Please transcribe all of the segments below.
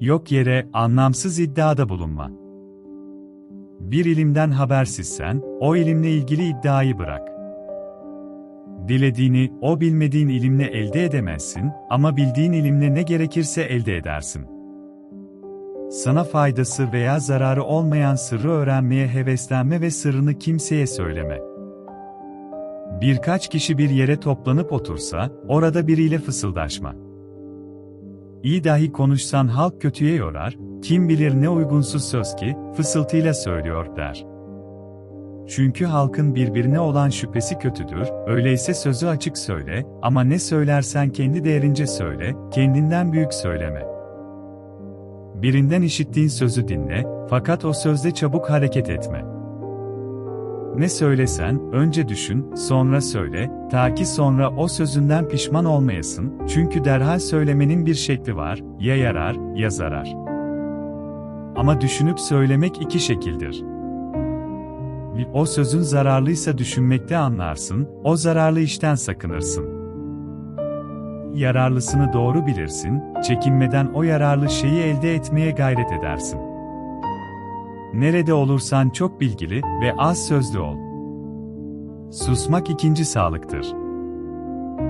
Yok yere, anlamsız iddiada bulunma. Bir ilimden habersizsen, o ilimle ilgili iddiayı bırak. Dilediğini, o bilmediğin ilimle elde edemezsin ama bildiğin ilimle ne gerekirse elde edersin. Sana faydası veya zararı olmayan sırrı öğrenmeye heveslenme ve sırrını kimseye söyleme. Birkaç kişi bir yere toplanıp otursa, orada biriyle fısıldaşma. İyi dahi konuşsan halk kötüye yorar, kim bilir ne uygunsuz söz ki, fısıltıyla söylüyor der. Çünkü halkın birbirine olan şüphesi kötüdür, öyleyse sözü açık söyle, ama ne söylersen kendi değerince söyle, kendinden büyük söyleme. Birinden işittiğin sözü dinle, fakat o sözde çabuk hareket etme. Ne söylesen, önce düşün, sonra söyle, ta ki sonra o sözünden pişman olmayasın, çünkü derhal söylemenin bir şekli var, ya yarar, ya zarar. Ama düşünüp söylemek iki şekildir. O sözün zararlıysa düşünmekte anlarsın, o zararlı işten sakınırsın. Yararlısını doğru bilirsin, çekinmeden o yararlı şeyi elde etmeye gayret edersin. Nerede olursan çok bilgili ve az sözlü ol. Susmak ikinci sağlıktır.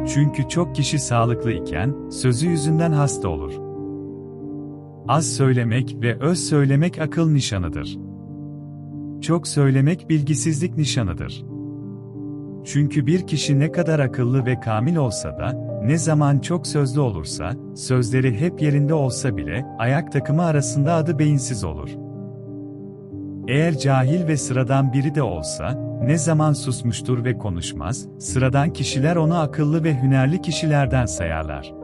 Çünkü çok kişi sağlıklı iken, sözü yüzünden hasta olur. Az söylemek ve öz söylemek akıl nişanıdır. Çok söylemek bilgisizlik nişanıdır. Çünkü bir kişi ne kadar akıllı ve kamil olsa da, ne zaman çok sözlü olursa, sözleri hep yerinde olsa bile, ayak takımı arasında adı beyinsiz olur. Eğer cahil ve sıradan biri de olsa, ne zaman susmuştur ve konuşmaz, sıradan kişiler onu akıllı ve hünerli kişilerden sayarlar.